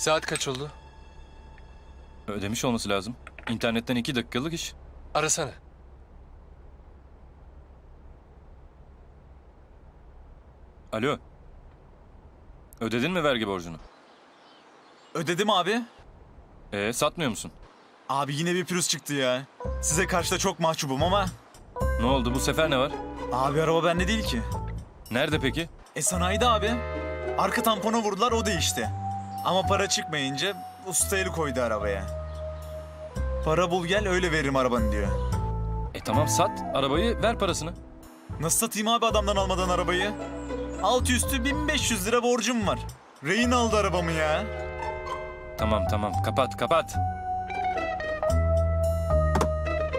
Saat kaç oldu? Ödemiş olması lazım. İnternetten iki dakikalık iş. Arasana. Alo. Ödedin mi vergi borcunu? Ödedim abi. Ee, satmıyor musun? Abi yine bir pürüz çıktı ya. Size karşı da çok mahcubum ama... Ne oldu bu sefer ne var? Abi araba bende değil ki. Nerede peki? E sanayide abi. Arka tampona vurdular o değişti. Ama para çıkmayınca usta eli koydu arabaya. Para bul gel öyle veririm arabanı diyor. E tamam sat arabayı ver parasını. Nasıl satayım abi adamdan almadan arabayı? Altı üstü 1500 lira borcum var. Rehin aldı arabamı ya. Tamam tamam kapat kapat.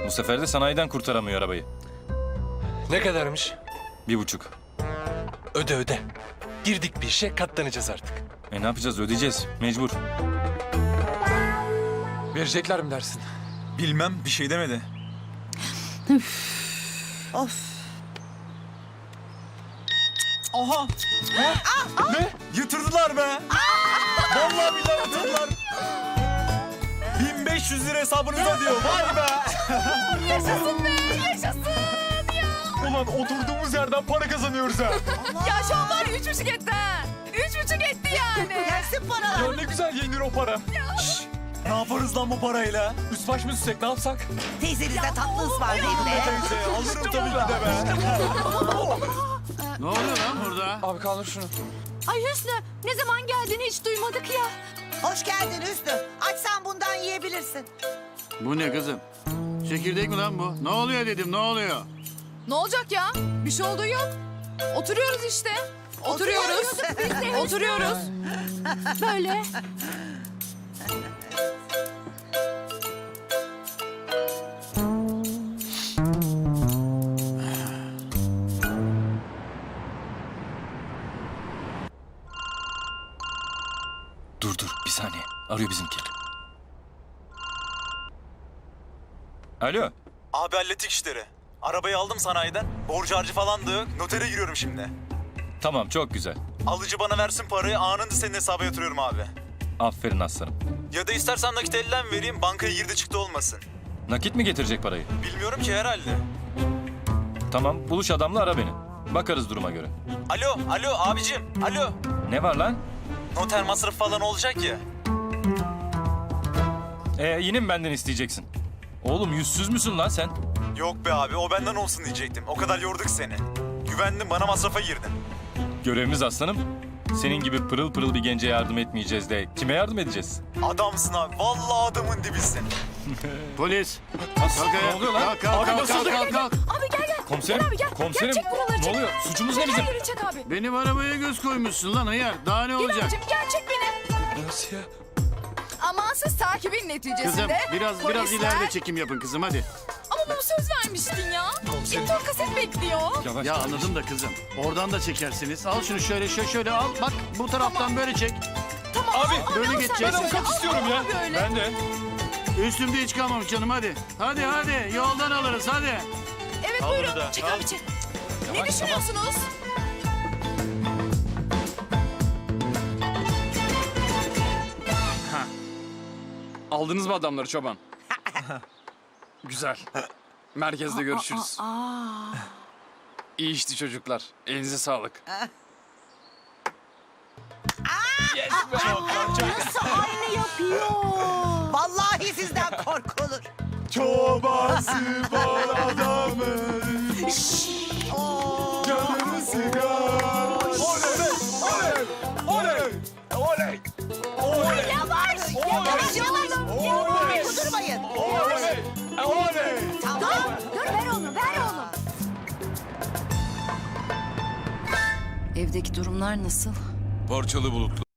Bu sefer de sanayiden kurtaramıyor arabayı. Ne kadarmış? Bir buçuk. Öde öde. Girdik bir işe katlanacağız artık. E ne yapacağız ödeyeceğiz mecbur. Verecekler mi dersin? Bilmem bir şey demedi. Of. Aha! Ne? Yatırdılar be! Vallahi billahi yatırdılar. 1500 lira hesabınıza diyor. Vay be! Yaşasın be yaşasın. Ulan oturduğumuz yerden para kazanıyoruz ha. Ya şu an var ya üç buçuk etti ha. Üç buçuk etti yani. Gelsin paralar. ne güzel yenir o para. Şşş! Ne yaparız lan bu parayla? Üst baş mı süsek ne yapsak? Teyzenize tatlı ısmarlayın be. Teyze alırım tabii ki de be. Ne oluyor lan burada? Abi kaldır şunu. Ay Hüsnü ne zaman geldiğini hiç duymadık ya. Hoş geldin Hüsnü. Açsan bundan yiyebilirsin. Bu ne kızım? Çekirdek mi lan bu? Ne oluyor dedim ne oluyor? Ne olacak ya? Bir şey olduğu yok. Oturuyoruz işte. Oturuyoruz. Oturuyoruz. Böyle. Dur dur bir saniye arıyor bizimki. Alo. Abi hallettik işleri. Arabayı aldım sanayiden. Borcu harcı falan da yok. Notere giriyorum şimdi. Tamam çok güzel. Alıcı bana versin parayı anında senin hesaba yatırıyorum abi. Aferin aslanım. Ya da istersen nakit elden vereyim bankaya girdi çıktı olmasın. Nakit mi getirecek parayı? Bilmiyorum ki herhalde. Tamam buluş adamla ara beni. Bakarız duruma göre. Alo, alo abicim, alo. Ne var lan? Noter masrafı falan olacak ya. E yine mi benden isteyeceksin? Oğlum yüzsüz müsün lan sen? Yok be abi o benden olsun diyecektim. O kadar yorduk seni. Güvendim bana masrafa girdin. Görevimiz aslanım. Senin gibi pırıl pırıl bir gence yardım etmeyeceğiz de kime yardım edeceğiz? Adamsın abi. Vallahi adamın dibisin. Polis. Nasıl? Kalk Ne oluyor lan? Kalk kalk kalk kalk kalk. kalk. Abi gel gel. Komiserim, Gel abi gel. komiserim. Gel çek buraları Ne çek. oluyor? Suçumuz ne Çek, bizim? Her yeri çek abi. Benim arabaya göz koymuşsun lan hıyar. Daha ne Gel olacak? abicim gel çek beni. Nasıl ya? Amansız takibin neticesinde. Kızım biraz biraz polisler- ileride çekim yapın kızım hadi. Ama bana söz vermiştin ya. Komiserim. İptal kaset bekliyor. Yavaş. Ya anladım da kızım. Oradan da çekersiniz. Al şunu şöyle şöyle şöyle al. Bak bu taraftan böyle çek. Tamam. Abi, al, al, böyle al sen geçeceksin. Ben avukat istiyorum ya. Böyle. Ben de. Üstümde hiç kalmamış canım hadi. Hadi hadi yoldan alırız hadi. Evet Al buyurun. bunu da, Çek al. abi çek. ne düşünüyorsunuz? Aldınız mı adamları çoban? Güzel. Merkezde görüşürüz. İyi işti çocuklar. Elinize sağlık. Vallahi sizden korkulur. Çobası var adamın. Oo. Canını sıkar. Oley be! Oley! Oley! Oley! Yavaş. Yavaş yavaş. Oley! Kudurmayın. Oley! Oley! Evdeki durumlar nasıl? Parçalı bulutlu.